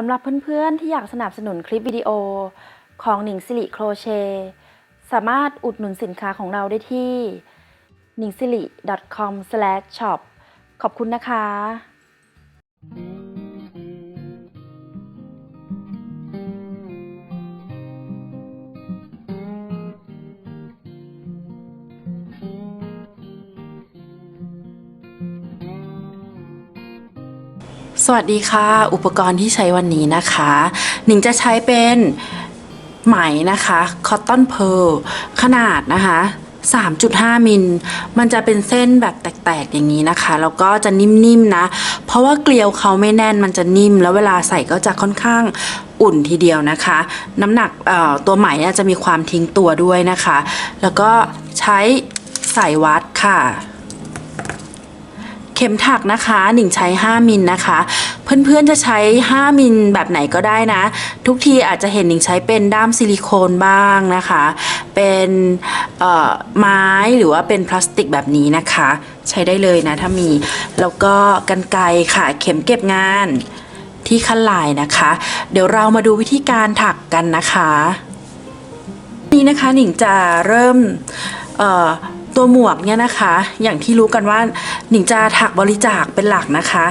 สำหรับเพื่อนๆ ที่อยากสนับสนุนคลิปวิดีโอของหนิงสิริโครเชต์สามารถอุดหนุนสินค้าของเราได้ที่ n i n g s i r i c o m s h o p ขอบคุณนะคะ สวัสดีค่ะ อุปกรณ์ที่ใช้วันนี้นะคะ หนิงจะใช้เป็นไหมนะคะคอตตอนเพลขนาดนะคะ3.5 มิล มันจะเป็นเส้นแบบแตกๆอย่างนี้นะคะ แล้วก็จะนิ่มๆนะ เพราะว่าเกลียวเขาไม่แน่นมันจะนิ่ม แล้วเวลาใส่ก็จะค่อนข้างอุ่นทีเดียวนะคะ น้ำหนักตัวไหมจะมีความทิ้งตัวด้วยนะคะ แล้วก็ใช้สายวัดค่ะ เข็มถักนะคะหนิงใช้ 5มิลนะคะ เพื่อนๆจะใช้ 5มิลแบบไหนก็ได้นะ ทุกทีอาจจะเห็นหนิงใช้เป็นด้ามซิลิโคนบ้างนะคะ เป็นไม้หรือว่าเป็นพลาสติกแบบนี้นะคะ ใช้ได้เลยนะถ้ามี แล้วก็กันไกค่ะเข็มเก็บงานที่ขั้นลายนะคะ เดี๋ยวเรามาดูวิธีการถักกันนะคะ นี่นะคะหนิงจะเริ่มเอ่อ ตัวหมวกเนี่ยนะคะ อย่างที่รู้กันว่าหนิงจะถักบริจาคเป็นหลักนะคะ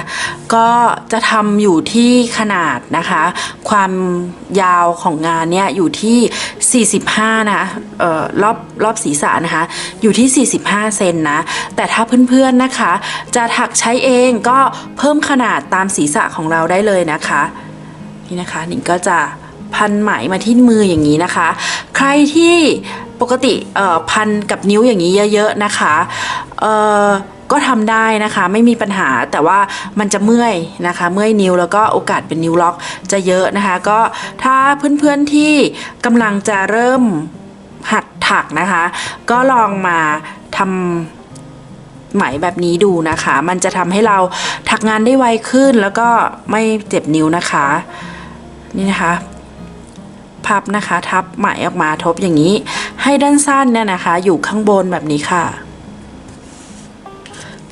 ก็จะทำอยู่ที่ขนาดนะคะ ความยาวของงานเนี่ยอยู่ที่ 45 นะเอ่อรอบรอบศีรษะนะคะ อยู่ที่ 45 เซนนะ แต่ถ้าเพื่อนๆนะคะ จะถักใช้เองก็เพิ่มขนาดตามศีรษะของเราได้เลยนะคะ นี่นะคะหนิงก็จะพันไหมมาที่มืออย่างนี้นะคะ ใครที่ ปกติพันกับนิ้วอย่างนี้เยอะๆนะคะเออก็ทำได้นะคะไม่มีปัญหาแต่ว่ามันจะเมื่อยนะคะ เมื่อยนิ้วแล้วก็โอกาสเป็นนิ้วล็อกจะเยอะนะคะ ก็ถ้าเพื่อนๆที่กำลังจะเริ่มหัดถักนะคะ ก็ลองมาทำไหมแบบนี้ดูนะคะ มันจะทำให้เราถักงานได้ไวขึ้นแล้วก็ไม่เจ็บนิ้วนะคะ นี่นะคะ พับนะคะ ทับไหมออกมาทบอย่างนี้ ให้ด้านสั้นเนี่ยนะคะ อยู่ข้างบนแบบนี้ค่ะ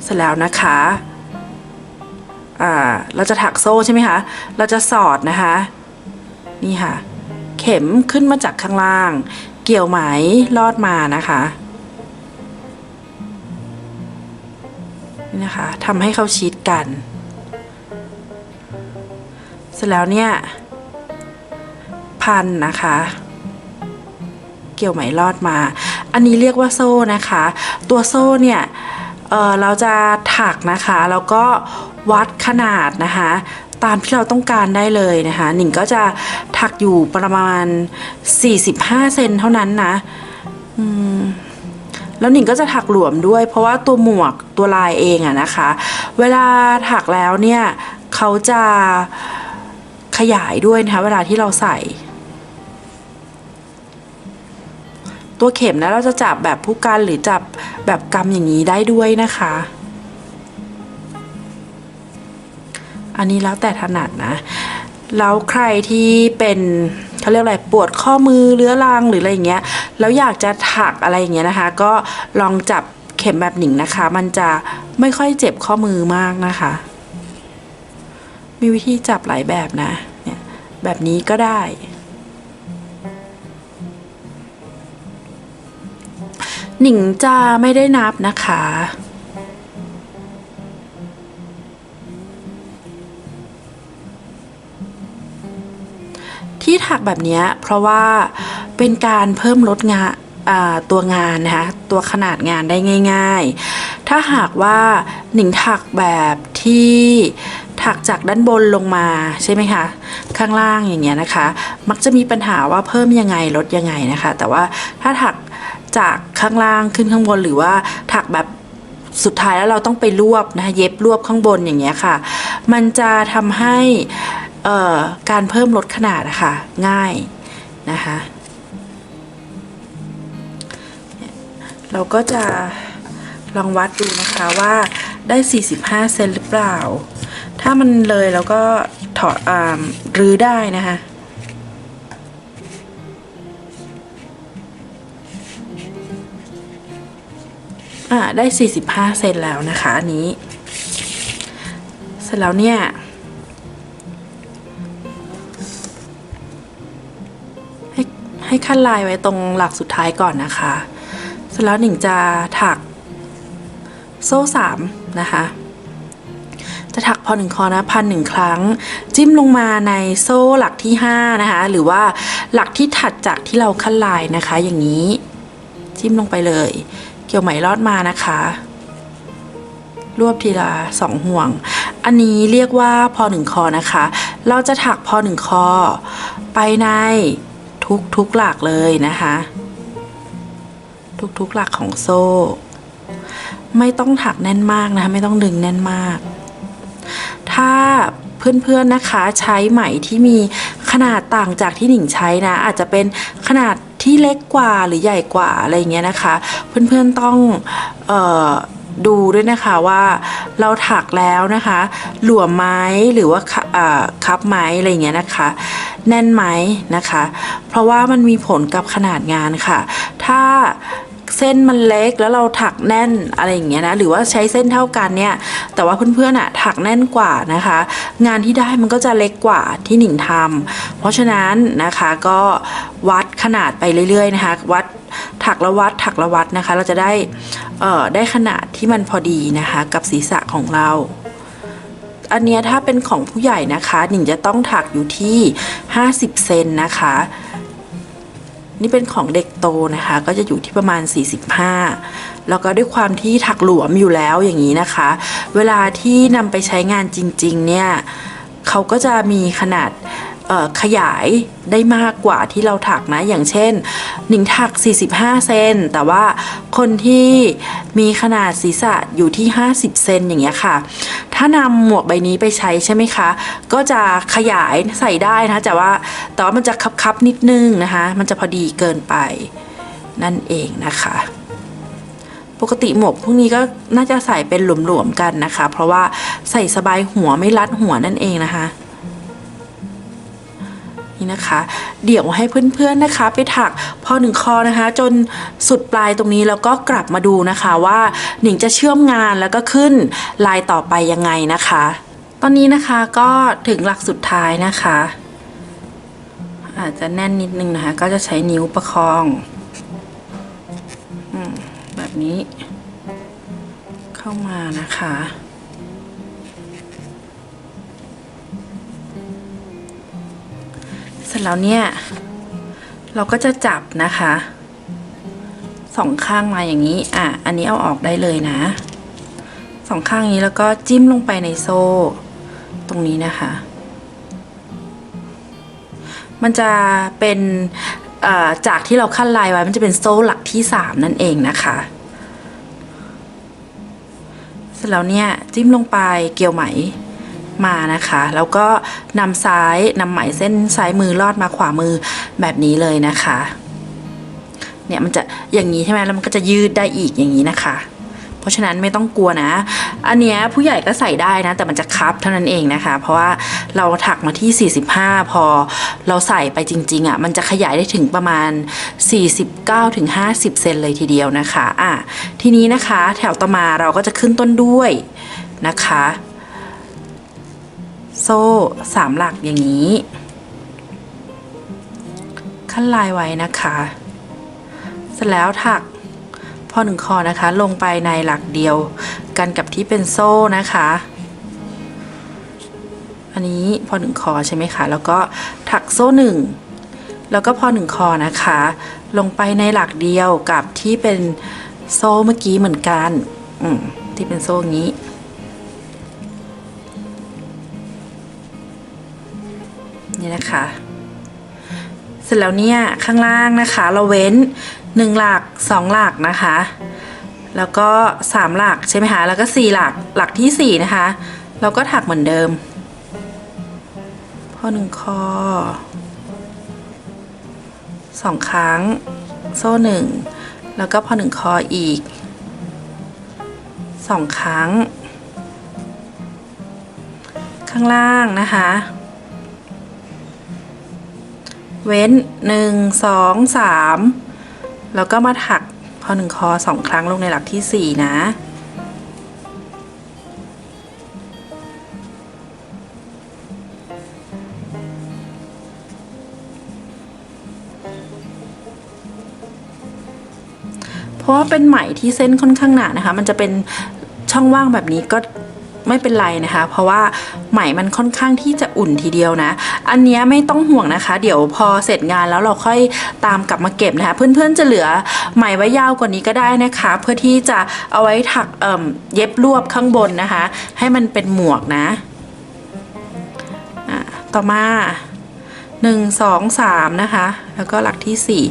เสร็จแล้วนะคะอ่าเราจะถักโซ่ใช่ไหมคะ เราจะสอดนะคะ นี่ค่ะ เข็มขึ้นมาจากข้างล่าง เกี่ยวไหมลอดมานะคะนี่นะคะทำให้เขาชิดกัน เสร็จแล้วเนี่ย พันนะคะ เกี่ยวไหมลอดมา อันนี้เรียกว่าโซ่นะคะ ตัวโซ่เนี่ยเเราจะถักนะคะแล้วก็วัดขนาดนะคะตามที่เราต้องการได้เลยนะคะหนิงก็จะถักอยู่ประมาณ 45 เซนเท่านั้นนะแล้วหนิงก็จะถักหลวมด้วย เพราะว่าตัวหมวกตัวลายเองอะนะคะ เวลาถักแล้วเนี่ยเขาจะขยายด้วยนะคะเวลาที่เราใส่ ตัวเข็มนะเราจะจับแบบผู้กันหรือจับแบบกำอย่างนี้ได้ด้วยนะคะ อันนี้แล้วแต่ถนัดนะ แล้วใครที่เป็นเขาเรียกอะไรปวดข้อมือเรื้อรังหรืออะไรอย่างเงี้ย แล้วอยากจะถักอะไรอย่างเงี้ยนะคะ ก็ลองจับเข็มแบบหนิงนะคะ มันจะไม่ค่อยเจ็บข้อมือมากนะคะ มีวิธีจับหลายแบบนะ เนี่ยแบบนี้ก็ได้ หนิงจะไม่ได้นับนะคะ ที่ถักแบบนี้เพราะว่าเป็นการเพิ่มลดงานอ่าตัวงานนะคะ ตัวขนาดงานได้ง่าย ๆ ถ้าหากว่าหนิงถักแบบที่ถักจากด้านบนลงมาใช่ไหมคะข้างล่างอย่างเงี้ยนะคะ มักจะมีปัญหาว่าเพิ่มยังไงลดยังไงนะคะ แต่ว่าถ้าถัก จากข้างล่างขึ้นข้างบนหรือว่าถักแบบสุดท้ายแล้วเราต้องไปรวบนะคะเย็บรวบข้างบนอย่างเงี้ยค่ะ มันจะทำให้การเพิ่มลดขนาดอะค่ะง่ายนะคะเราก็จะลองวัดดูนะคะว่าได้ 45 เซนหรือเปล่า ถ้ามันเลยเราก็ถอดรื้อได้นะคะ อ่าได้ 45 เซนแล้วนะคะอันนี้ เสร็จแล้วเนี่ยให้ให้ขั้นลายไว้ตรงหลักสุดท้ายก่อนนะคะ เสร็จแล้วหนิงจะถักโซ่สามนะคะ จะถักพอหนึ่งคอนะพันหนึ่งครั้ง จิ้มลงมาในโซ่หลักที่ห้านะคะ หรือว่าหลักที่ถัดจากที่เราขั้นลายนะคะ อย่างนี้ จิ้มลงไปเลย เกี่ยวไหมลอดมานะคะ รวบทีละสองห่วง อันนี้เรียกว่าพอหนึ่งคอนะคะ เราจะถักพอหนึ่งคอ ไปในทุกทุกๆหลักเลยนะคะทุกทุกๆหลักของโซ่ ไม่ต้องถักแน่นมากนะคะ ไม่ต้องดึงแน่นมาก ถ้าเพื่อนๆนะคะใช้ไหมที่มีขนาดต่างจากที่หนิงใช้นะ อาจจะเป็นขนาด ที่เล็กกว่าหรือใหญ่กว่าอะไรเงี้ยนะคะ เพื่อนๆต้องออดูด้วยนะคะว่าเราถักแล้วนะคะ หลวมไหมหรือว่าคับไหมอะไรเงี้ยนะคะ แน่นไหมนะคะ เพราะว่ามันมีผลกับขนาดงานค่ะ ถ้าเส้นมันเล็กแล้วเราถักแน่นอะไรอย่างเงี้ยนะหรือว่าใช้เส้นเท่ากันเนี่ย แต่ว่าเพื่อนๆอะถักแน่นกว่านะคะ งานที่ได้มันก็จะเล็กกว่าที่หนิงทำเพราะฉะนั้นนะคะก็วัด นาดไปเรื่อยๆนะคะ วัดถักละวัดถักละวัดนะคะ เราจะได้เอ่อได้ขนาดที่มันพอดีนะคะ กับศีรษะของเรา อันเนี้ยถ้าเป็นของผู้ใหญ่นะคะหนิงจะต้องถักอยู่ที่ 50 เซนนะคะ นี่เป็นของเด็กโตนะคะ ก็จะอยู่ที่ประมาณ 45แล้วก็ด้วยความที่ถักหลวมอยู่แล้วอย่างนี้นะคะ เวลาที่นำไปใช้งานจริง ๆ เนี่ยเขาก็จะมีขนาด ขยายได้มากกว่าที่เราถักนะ อย่างเช่นหนิงถัก 45 เซน แต่ว่าคนที่มีขนาดศีรษะอยู่ที่ 50 เซนอย่างเงี้ยค่ะ ถ้านำหมวกใบนี้ไปใช้ใช่ไหมคะ ก็จะขยายใส่ได้นะ แต่ว่าแต่ว่ามันจะคับๆนิดนึงนะคะ มันจะพอดีเกินไปนั่นเองนะคะปกติหมวกพวกนี้ก็น่าจะใส่เป็นหลวมๆกันนะคะ เพราะว่าใส่สบายหัวไม่รัดหัวนั่นเองนะคะ นี่นะคะ เดี๋ยวให้เพื่อนๆนะคะ ไปถักพอหนึ่งคอนะคะ จนสุดปลายตรงนี้แล้วก็กลับมาดูนะคะว่าหนิงจะเชื่อมงานแล้วก็ขึ้นลายต่อไปยังไงนะคะ ตอนนี้นะคะก็ถึงหลักสุดท้ายนะคะ อาจจะแน่นนิดนึงนะคะ ก็จะใช้นิ้วประคองอแบบนี้ เข้ามานะคะ ร็จแล้วเนี่ย เราก็จะจับนะคะสองข้างมาอย่างนี้ อะ อันนี้เอาออกได้เลยนะสองข้างนี้แล้วก็จิ้มลงไปในโซ่ ตรงนี้นะคะ มันจะเป็นจากที่เราขั้นลายไว้มันจะเป็นโซ่หลักที่สามนั่นเองนะคะ เสร็จแล้วเนี่ย จิ้มลงไปเกี่ยวไหม มานะคะ แล้วก็นำซ้ายนำไหมเส้นซ้ายมือลอดมาขวามือแบบนี้เลยนะคะ เนี่ยมันจะอย่างนี้ใช่ไหมแล้วมันก็จะยืดได้อีกอย่างนี้นะคะ เพราะฉะนั้นไม่ต้องกลัวนะ อันเนี้ยผู้ใหญ่ก็ใส่ได้นะ แต่มันจะคับเท่านั้นเองนะคะ เพราะว่าเราถักมาที่ 45 พอเราใส่ไปจริงๆอะมันจะขยายได้ถึงประมาณ 49ถึง50 เซนเลยทีเดียวนะคะ อะทีนี้นะคะ แถวต่อมาเราก็จะขึ้นต้นด้วยนะคะ โซ่สามหลักอย่างนี้ ขั้นลายไว้นะคะ เสร็จแล้วถักพอหนึ่งคอนะคะ ลงไปในหลักเดียวกันกับที่เป็นโซ่นะคะ อันนี้พอหนึ่งคอใช่ไหมคะ แล้วก็ถักโซ่หนึ่งแล้วก็พอหนึ่งคอนะคะ ลงไปในหลักเดียวกับที่เป็นโซ่เมื่อกี้เหมือนกันที่เป็นโซ่อย่าง นะคะ เสร็จแล้วเนี่ยข้างล่างนะคะ เราเว้นหนึ่งหลักสองหลักนะคะ แล้วก็สามหลักใช่ไหมคะ แล้วก็สี่หลักหลักที่สี่นะคะ เราก็ถักเหมือนเดิมพอหนึ่งคอสองครั้ง โซ่หนึ่งแล้วก็พอหนึ่งคออีกสองครั้ง ข้างล่างนะคะ เว้น 1 2 3 แล้วก็มาถักพอหนึ่งคอสองครั้งลงในหลักที่ 4 นะ เพราะเป็นไหมที่เส้นค่อนข้างหนานะคะ มันจะเป็นช่องว่างแบบนี้ก็ ไม่เป็นไรนะคะ เพราะว่าไหมมันค่อนข้างที่จะอุ่นทีเดียวนะ อันนี้ไม่ต้องห่วงนะคะ เดี๋ยวพอเสร็จงานแล้วเราค่อยตามกลับมาเก็บนะคะ เพื่อนๆจะเหลือไหมไว้ยาวกว่านี้ก็ได้นะคะ เพื่อที่จะเอาไว้ถักเเย็บรวบข้างบนนะคะ ให้มันเป็นหมวกนะะต่อมาหนึ่งสองสามนะคะ แล้วก็หลักที่สี่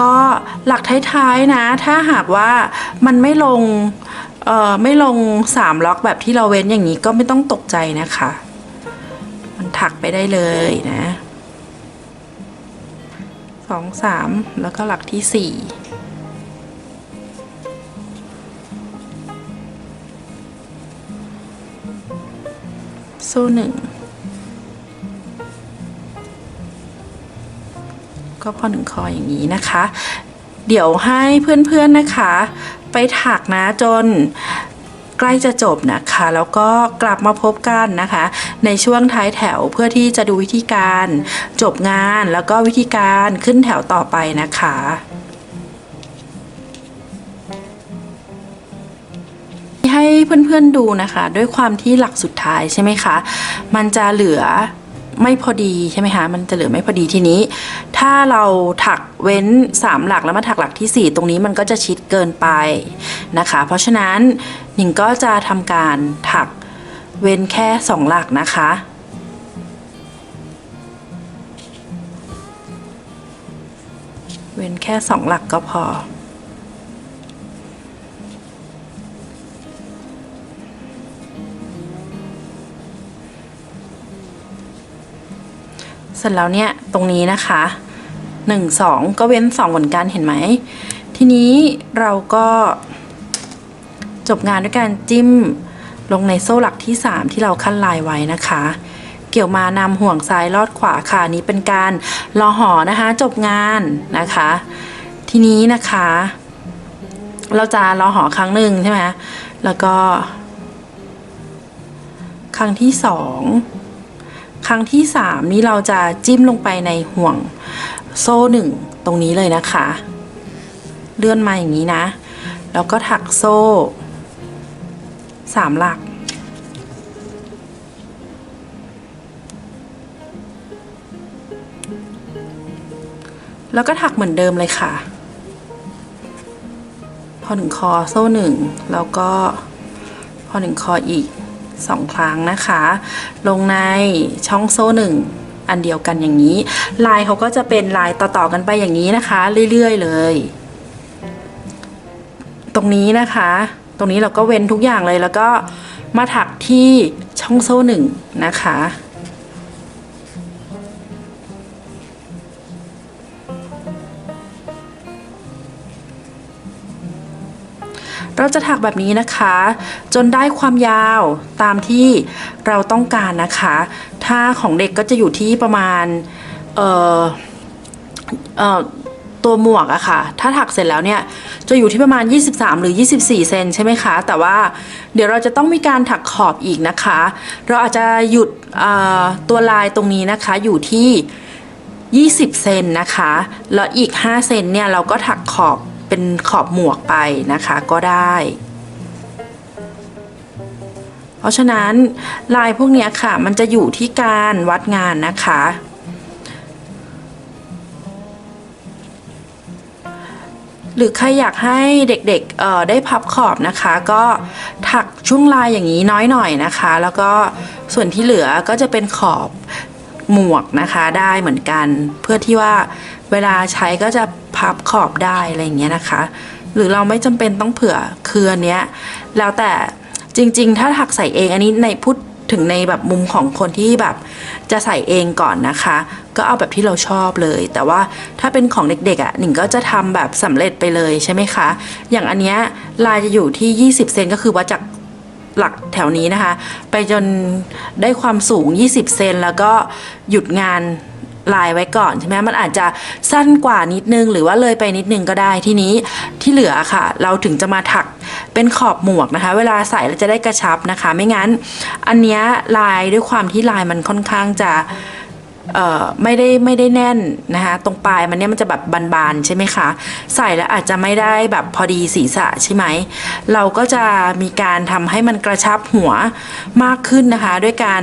ก็หลักท้ายๆนะ ถ้าหากว่ามันไม่ลง เอ่อไม่ลงสามล็อกแบบที่เราเว้นอย่างนี้ก็ไม่ต้องตกใจนะคะ มันถักไปได้เลยนะสองสามแล้วก็หลักที่สี่โซ่หนึ่งก็พอหนึ่งคออย่างนี้นะคะ เดี๋ยวให้เพื่อนๆนะคะ ไปถักนะจนใกล้จะจบนะคะ แล้วก็กลับมาพบกันนะคะ ในช่วงท้ายแถวเพื่อที่จะดูวิธีการจบงานแล้วก็วิธีการขึ้นแถวต่อไปนะคะให้เพื่อนๆดูนะคะ ด้วยความที่หลักสุดท้ายใช่ไหมคะ มันจะเหลือ ไม่พอดีใช่ไหมคะ มันจะเหลือไม่พอดีทีนี้ ถ้าเราถักเว้น 3 หลักแล้วมาถักหลักทีสี่ 4 ตรงนี้มันก็จะชิดเกินไปนะคะ เพราะฉะนั้นหนิงก็จะทำการถักเว้นแค่ 2 หลักนะคะเว้นแค่ 2 หลักก็พอ เสร็จแล้วเนี่ยตรงนี้นะคะหนึ่งสองก็เว้นสองเหมือนกันเห็นไหม ทีนี้เราก็จบงานด้วยการจิ้มลงในโซ่หลักที่ 3 ที่เราขั้นลายไว้นะคะ เกี่ยวมานำห่วงซ้ายลอดขวาค่ะนนี้เป็นการรอหอนะคะ จบงานนะคะ ทีนี้นะคะ เราจะรอหอครั้งหนึ่งใช่ไหมแล้วก็ ครั้งที่สอง ครั้งที่สามนี้เราจะจิ้มลงไปในห่วงโซ่หนึ่งตรงนี้เลยนะคะ เลื่อนมาอย่างนี้นะ แล้วก็ถักโซ่สามหลัก แล้วก็ถักเหมือนเดิมเลยค่ะ พอถึงคอโซ่หนึ่งแล้วก็พอถึงคออีก สองครั้งนะคะ ลงในช่องโซ่หนึ่งอันเดียวกันอย่างนี้ ลายเขาก็จะเป็นลายต่อๆกันไปอย่างนี้นะคะ เรื่อยๆเลย ตรงนี้นะคะ ตรงนี้เราก็เว้นทุกอย่างเลยแล้วก็มาถักที่ช่องโซ่หนึ่งนะคะ เราจะถักแบบนี้นะคะ จนได้ความยาวตามที่เราต้องการนะคะ ถ้าของเด็กก็จะอยู่ที่ประมาณเอ่อเอ่อตัวหมวกอะค่ะ ถ้าถักเสร็จแล้วเนี่ย จะอยู่ที่ประมาณ 23 หรือ 24 เซนใช่ไหมคะ แต่ว่าเดี๋ยวเราจะต้องมีการถักขอบอีกนะคะ เราอาจจะหยุดเอ่อตัวลายตรงนี้นะคะ อยู่ที่ 20 เซนนะคะ แล้วอีก 5 เซนเนี่ย เราก็ถักขอบ เป็นขอบหมวกไปนะคะก็ได้ เพราะฉะนั้นลายพวกเนี้ยค่ะ มันจะอยู่ที่การวัดงานนะคะ หรือใครอยากให้เด็กๆได้พับขอบนะคะ ก็ถักช่วงลายอย่างนี้น้อยหน่อยนะคะ แล้วก็ส่วนที่เหลือก็จะเป็นขอบหมวกนะคะได้เหมือนกัน เพื่อที่ว่าเวลาใช้ก็จะ พับขอบได้อะไรอย่างเงี้ยนะคะ หรือเราไม่จำเป็นต้องเผื่อคืออันเนี้ยแล้วแต่จริง ๆ ถ้าถักใส่เองอันนี้ในพูดถึงในแบบมุมของคนที่แบบจะใส่เองก่อนนะคะ ก็เอาแบบที่เราชอบเลย แต่ว่าถ้าเป็นของเด็กๆอะ่ะหนิงก็จะทำแบบสำเร็จไปเลยใช่ไหมคะ อย่างอันเนี้ยลายจะอยู่ที่ 20 เซนก็คือวัดจากหลักแถวนี้นะคะ ไปจนได้ความสูง 20 เซนแล้วก็หยุดงาน ลายไว้ก่อนใช่ไหมมันอาจจะสั้นกว่านิดนึง หรือว่าเลยไปนิดนึงก็ได้ทีนี้ที่เหลือค่ะ เราถึงจะมาถักเป็นขอบหมวกนะคะ เวลาใส่เราจะได้กระชับนะคะ ไม่งั้น อันเนี้ยลายด้วยความที่ลายมันค่อนข้างจะไม่ได้ไม่ได้แน่นนะคะตรงปลายมันเนี่ยมันจะแบบบานๆใช่ไหมคะใส่แล้วอาจจะไม่ได้แบบพอดีศีรษะใช่ไหมเราก็จะมีการทำให้มันกระชับหัวมากขึ้นนะคะ ด้วยการ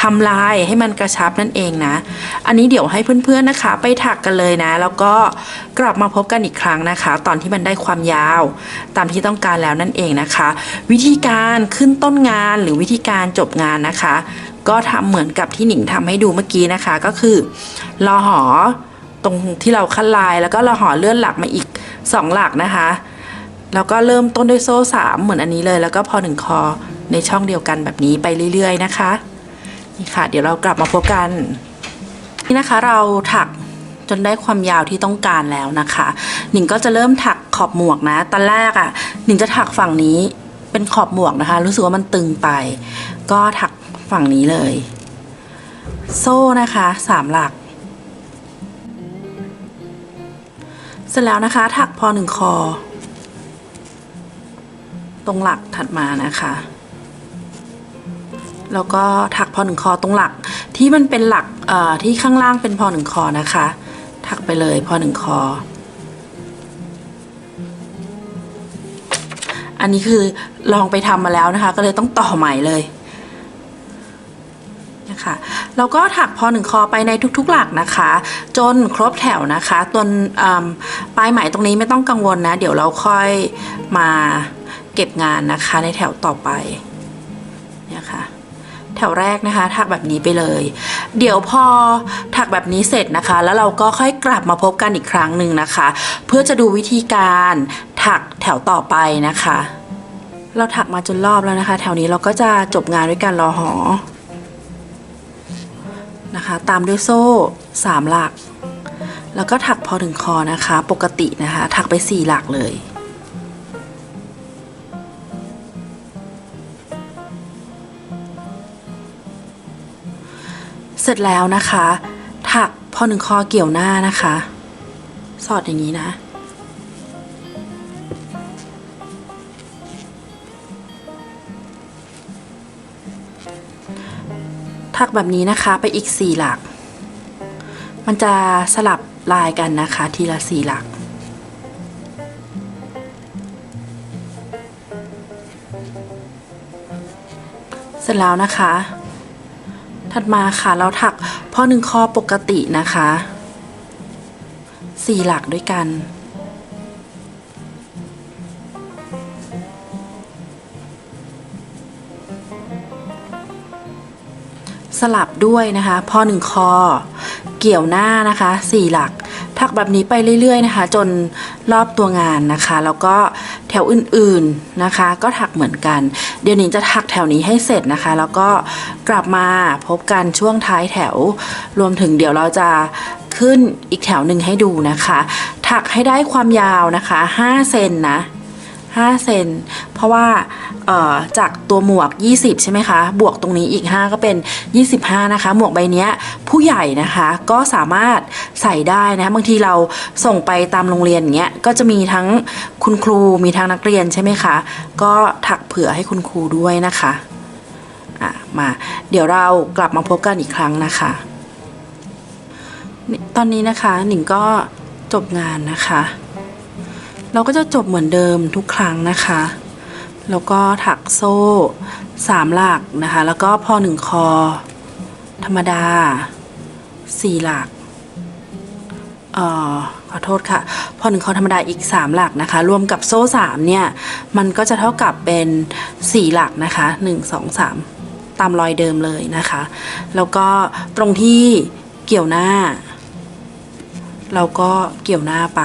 ทำลายให้มันกระชับนั่นเองนะ อันนี้เดี๋ยวให้เพื่อนๆนะคะ ไปถักกันเลยนะ แล้วก็กลับมาพบกันอีกครั้งนะคะ ตอนที่มันได้ความยาว ตามที่ต้องการแล้วนั่นเองนะคะ วิธีการขึ้นต้นงานหรือวิธีการจบงานนะคะ ก็ทำเหมือนกับที่หนิงทำให้ดูเมื่อกี้นะคะ ก็คือรอหอตรงที่เราคัดลาย แล้วก็รอหอเลื่อนหลักมาอีก 2 หลักนะคะแล้วก็เริ่มต้นด้วยโซ่3เหมือนอันนี้เลย แล้วก็พอหนึ่งคอในช่องเดียวกันแบบนี้ไปเรื่อย ๆ นะคะ นี่ค่ะ เดี๋ยวเรากลับมาพบกัน นี่นะคะเราถักจนได้ความยาวที่ต้องการแล้วนะคะ หนิงก็จะเริ่มถักขอบหมวกนะ ตอนแรกอะ่ะ หนิงจะถักฝั่งนี้เป็นขอบหมวกนะคะ รู้สึกว่ามันตึงไป ก็ถักฝั่งนี้เลย โซ่นะคะสามหลัก เสร็จแล้วนะคะ ถักพอหนึ่งคอ ตรงหลักถัดมานะคะ แล้วก็ถักพอหนึ่งคอตรงหลักที่มันเป็นหลักที่ข้างล่างเป็นพอหนึ่งคอนะคะ ถักไปเลยพอหนึ่งคอ อันนี้คือลองไปทำมาแล้วนะคะ ก็เลยต้องต่อใหม่เลยนะคะแล้วก็ถักพอหนึ่งคอไปในทุกๆหลักนะคะ จนครบแถวนะคะตนปลายไหมตรงนี้ไม่ต้องกังวลนะ เดี๋ยวเราค่อยมาเก็บงานนะคะในแถวต่อไป แถวแรกนะคะ ถักแบบนี้ไปเลย เดี๋ยวพอถักแบบนี้เสร็จนะคะ แล้วเราก็ค่อยกลับมาพบกันอีกครั้งหนึ่งนะคะ เพื่อจะดูวิธีการถักแถวต่อไปนะคะ เราถักมาจนรอบแล้วนะคะ แถวนี้เราก็จะจบงานด้วยการรอหอนะคะ ตามด้วยโซ่สามหลัก แล้วก็ถักพอถึงคอนะคะ ปกตินะคะ ถักไปสี่หลักเลย ร็จแล้วนะคะ ถักพอหนึ่งคอเกี่ยวหน้านะคะ สอดอย่างนี้นะ ถักแบบนี้นะคะไปอีกสี่หลัก มันจะสลับลายกันนะคะ ทีละสี่หลักเสร็จแล้วนะคะ ถัดมาค่ะเราถักพ่อหนึ่งคอปกตินะคะสี่หลักด้วยกัน สลับด้วยนะคะพ่อหนึ่งคอ เกี่ยวหน้านะคะสี่หลัก ถักแบบนี้ไปเรื่อย ๆ นะคะ จนรอบตัวงานนะคะ แล้วก็แถวอื่น ๆ นะคะ ก็ถักเหมือนกัน เดี๋ยวหนิงจะถักแถวนี้ให้เสร็จนะคะ แล้วก็กลับมาพบกันช่วงท้ายแถว รวมถึงเดี๋ยวเราจะขึ้นอีกแถวหนึ่งให้ดูนะคะ ถักให้ได้ความยาวนะคะ5เซนนะ5เซนเพราะว่า จากตัวหมวก 20 ใช่ไหมคะ บวกตรงนี้อีก 5 ก็เป็น 25 นะคะ หมวกใบนี้ผู้ใหญ่นะคะก็สามารถใส่ได้นะะบางทีเราส่งไปตามโรงเรียนเงี้ยก็จะมีทั้งคุณครูมีทั้งนักเรียนใช่ไหมคะ ก็ถักเผื่อให้คุณครูด้วยนะคะอะมาเดี๋ยวเรากลับมาพบกันอีกครั้งนะคะ ตอนนี้นะคะหนิงก็จบงานนะคะ เราก็จะจบเหมือนเดิมทุกครั้งนะคะ แล้วก็ถักโซ่สามหลักนะคะ แล้วก็พอหนึ่งคอ ธรรมดาสี่หลักเออขอโทษค่ะ พอหนึ่งคอธรรมดาอีกสามหลักนะคะ รวมกับโซ่สามเนี่ย มันก็จะเท่ากับเป็นสี่หลักนะคะหนึ่งสองสามตามรอยเดิมเลยนะคะ แล้วก็ตรงที่เกี่ยวหน้า เราก็เกี่ยวหน้าไป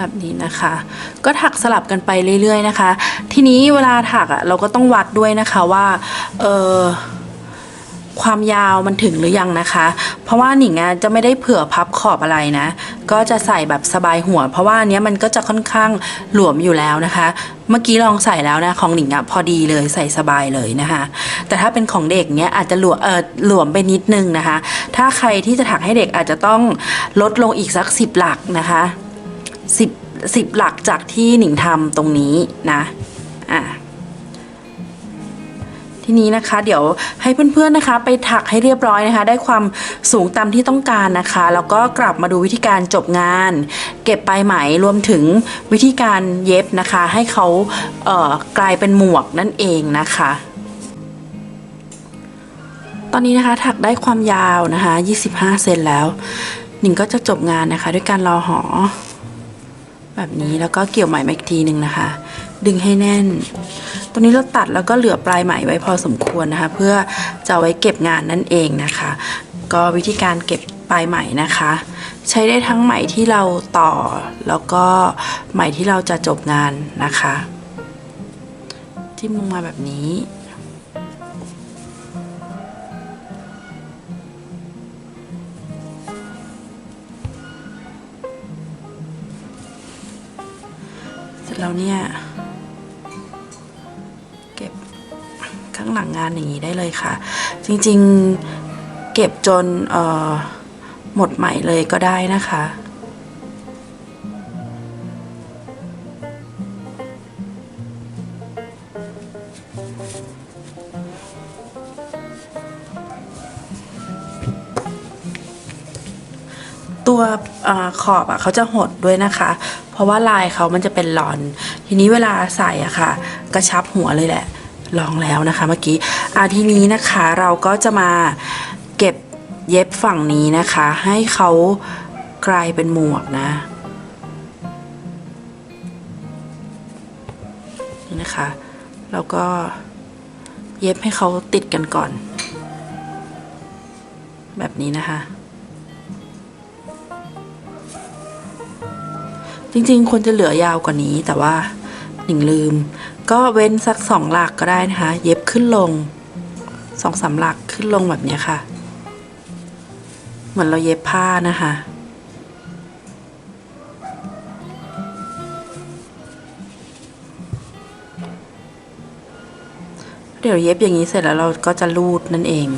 แบบนี้นะคะ ก็ถักสลับกันไปเรื่อย ๆ นะคะ ทีนี้เวลาถักอะ่ะเราก็ต้องวัดด้วยนะคะว่าเออความยาวมันถึงหรือยังนะคะ เพราะว่าหนิงอะจะไม่ได้เผื่อพับขอบอะไรนะ ก็จะใส่แบบสบายหัว เพราะว่าอันเนี้ยมันก็จะค่อนข้างหลวมอยู่แล้วนะคะ เมื่อกี้ลองใส่แล้วนะของหนิงอะพอดีเลยใส่สบายเลยนะคะ แต่ถ้าเป็นของเด็กเนี้ยอาจจะหลวมเออหลวมไปนิดนึงนะคะ ถ้าใครที่จะถักให้เด็กอาจจะต้องลดลงอีกสักสิบหลักนะคะ สิบสิบหลักจากที่หนิงทำตรงนี้นะอะทีนี้นะคะ เดี๋ยวให้เพื่อนๆนะคะ ไปถักให้เรียบร้อยนะคะ ได้ความสูงตามที่ต้องการนะคะ แล้วก็กลับมาดูวิธีการจบงาน เก็บปลายไหมรวมถึงวิธีการเย็บนะคะ ให้เขาเอ่อกลายเป็นหมวกนั่นเองนะคะตอนนี้นะคะถักได้ความยาวนะคะ 25 เซนแล้ว หนิงก็จะจบงานนะคะ ด้วยการรอหอ แบบนี้แล้วก็เกี่ยวไหมมาอีกทีหนึ่งนะคะ ดึงให้แน่น ตรงนี้เราตัดแล้วก็เหลือปลายไหมไว้พอสมควรนะคะ เพื่อจะไว้เก็บงานนั่นเองนะคะ ก็วิธีการเก็บปลายไหมนะคะ ใช้ได้ทั้งไหมที่เราต่อ แล้วก็ไหมที่เราจะจบงานนะคะจิ้มลงมาแบบนี้ แล้วเนี่ย เก็บข้างหลังงานอย่างนี้ได้เลยค่ะ จริงๆเก็บจนหมดใหม่เลยก็ได้นะคะตัว ขอบอะเขาจะหดด้วยนะคะ เพราะว่าลายเขามันจะเป็นหลอน ทีนี้เวลาใส่อะค่ะ กระชับหัวเลยแหละ ลองแล้วนะคะเมื่อกี้อาทีนี้นะคะเราก็จะมาเก็บเย็บฝั่งนี้นะคะ ให้เขากลายเป็นหมวกนะนี่นะคะแล้วก็เย็บให้เขาติดกันก่อน แบบนี้นะคะ จริงๆ ควรจะเหลือยาวกว่านี้ แต่ว่าหนิงลืม ก็เว้นสักสองหลักก็ได้นะคะ เย็บขึ้นลงสองสามหลักขึ้นลงแบบนี้ค่ะ เหมือนเราเย็บผ้านะคะเดี๋ยวเย็บอย่างนี้เสร็จแล้วเราก็จะรูดนั่นเอง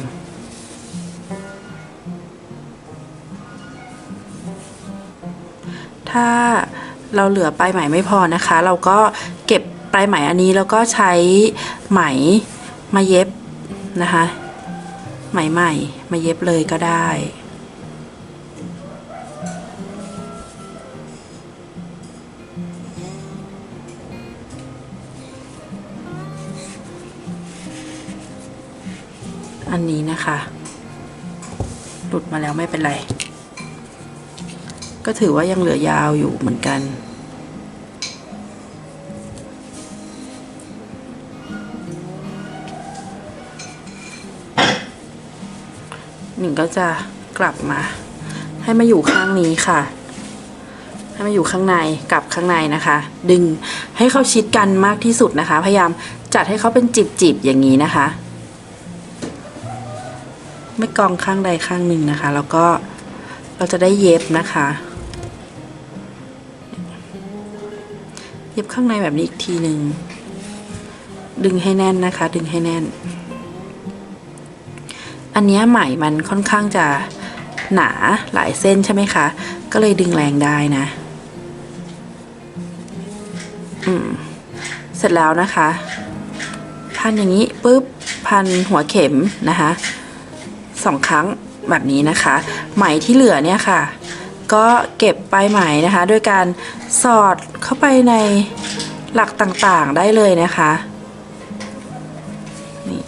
ถ้า เราเหลือปลายไหมไม่พอนะคะ เราก็เก็บปลายไหมอันนี้แล้วก็ใช้ไหมมาเย็บนะคะ ไหมใหม่มาเย็บเลยก็ได้อันนี้นะคะ หลุดมาแล้วไม่เป็นไร ก็ถือว่ายังเหลือยาวอยู่เหมือนกัน หนึ่งก็จะกลับมา ให้มาอยู่ข้างนี้ค่ะ ให้มาอยู่ข้างในกลับข้างในนะคะ ดึงให้เขาชิดกันมากที่สุดนะคะ พยายามจัดให้เขาเป็นจิบๆอย่างนี้นะคะ ไม่กองข้างใดข้างหนึ่งนะคะ แล้วก็เราจะได้เย็บนะคะ เย็บข้างในแบบนี้อีกทีหนึ่งดึงให้แน่นนะคะ ดึงให้แน่น อันนี้ไหมมันค่อนข้างจะหนาหลายเส้นใช่ไหมคะ ก็เลยดึงแรงได้นะ อืม เสร็จแล้วนะคะ พันอย่างนี้ปุ๊บ พันหัวเข็มนะคะสองครั้งแบบนี้นะคะ ไหมที่เหลือเนี่ยค่ะ ก็เก็บปลายไหมนะคะด้วยการสอดเข้าไปในหลักต่างๆได้เลยนะคะนี่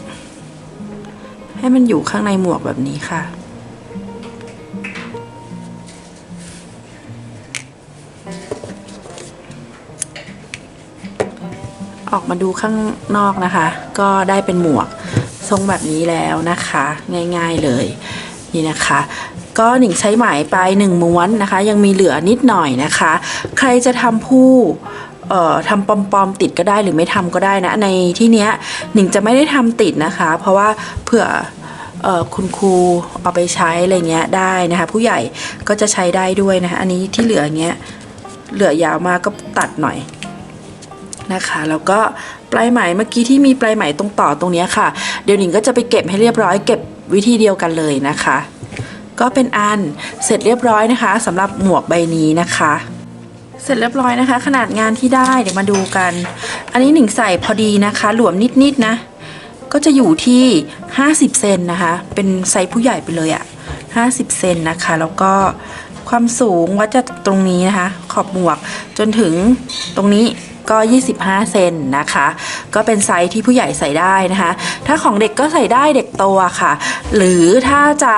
ให้มันอยู่ข้างในหมวกแบบนี้ค่ะ ออกมาดูข้างนอกนะคะ ก็ได้เป็นหมวกทรงแบบนี้แล้วนะคะ ง่ายๆเลยนี่นะคะ ก็หนิงใช้ไหมไปหนึ่งม้วนนะคะ ยังมีเหลือนิดหน่อยนะคะ ใครจะทำผู้เอ่อทำปอมๆติดก็ได้หรือไม่ทำก็ได้นะ ในที่เนี้ยหนิงจะไม่ได้ทำติดนะคะ เพราะว่าเผื่อเอ่อคุณครูเอาไปใช้อะไรเงี้ยได้นะคะ ผู้ใหญ่ก็จะใช้ได้ด้วยนะคะอันนี้ที่เหลือเงี้ยเหลือยาวมากก็ตัดหน่อยนะคะแล้วก็ปลายไหมเมื่อกี้ที่มีปลายไหมตรงต่อตรงเนี้ยค่ะ เดี๋ยวหนิงก็จะไปเก็บให้เรียบร้อยเก็บวิธีเดียวกันเลยนะคะ ก็เป็นอันเสร็จเรียบร้อยนะคะสำหรับหมวกใบนี้นะคะ เสร็จเรียบร้อยนะคะ ขนาดงานที่ได้เดี๋ยวมาดูกัน อันนี้หนิงใส่พอดีนะคะ หลวมนิดๆนะ ก็จะอยู่ที่ 50 เซนนะคะ เป็นไซส์ผู้ใหญ่ไปเลยอะ50 เซนนะคะ แล้วก็ ความสูงวัดจากตรงนี้นะคะ ขอบหมวกจนถึงตรงนี้ก็ 25 เซนนะคะ ก็เป็นไซส์ที่ผู้ใหญ่ใส่ได้นะคะ ถ้าของเด็กก็ใส่ได้เด็กโตอะค่ะ หรือถ้าจะ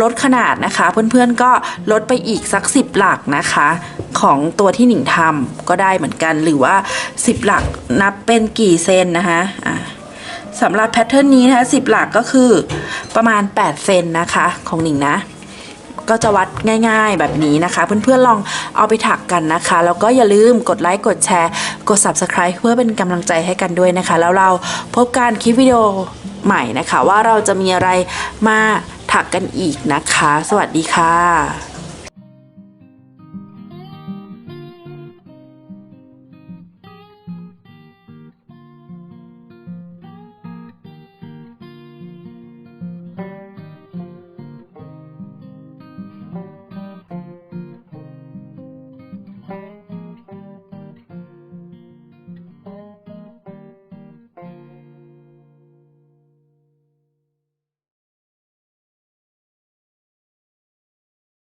ลดขนาดนะคะ เพื่อนๆก็ลดไปอีกสัก 10 หลักนะคะ ของตัวที่หนิงทำก็ได้เหมือนกัน หรือว่า 10 หลักนับเป็นกี่เซนนะคะะสำหรับแพทเทิร์นนี้นะคะ 10 หลักก็คือประมาณ 8 เซนนะคะของหนิงนะ ก็จะวัดง่ายๆแบบนี้นะคะ เพื่อนๆลองเอาไปถักกันนะคะ แล้วก็อย่าลืมกดไลค์กดแชร์ กด Subscribe เพื่อเป็นกำลังใจให้กันด้วยนะคะ แล้วเราพบกันคลิปวิดีโอใหม่นะคะ ว่าเราจะมีอะไรมาถักกันอีกนะคะ สวัสดีค่ะ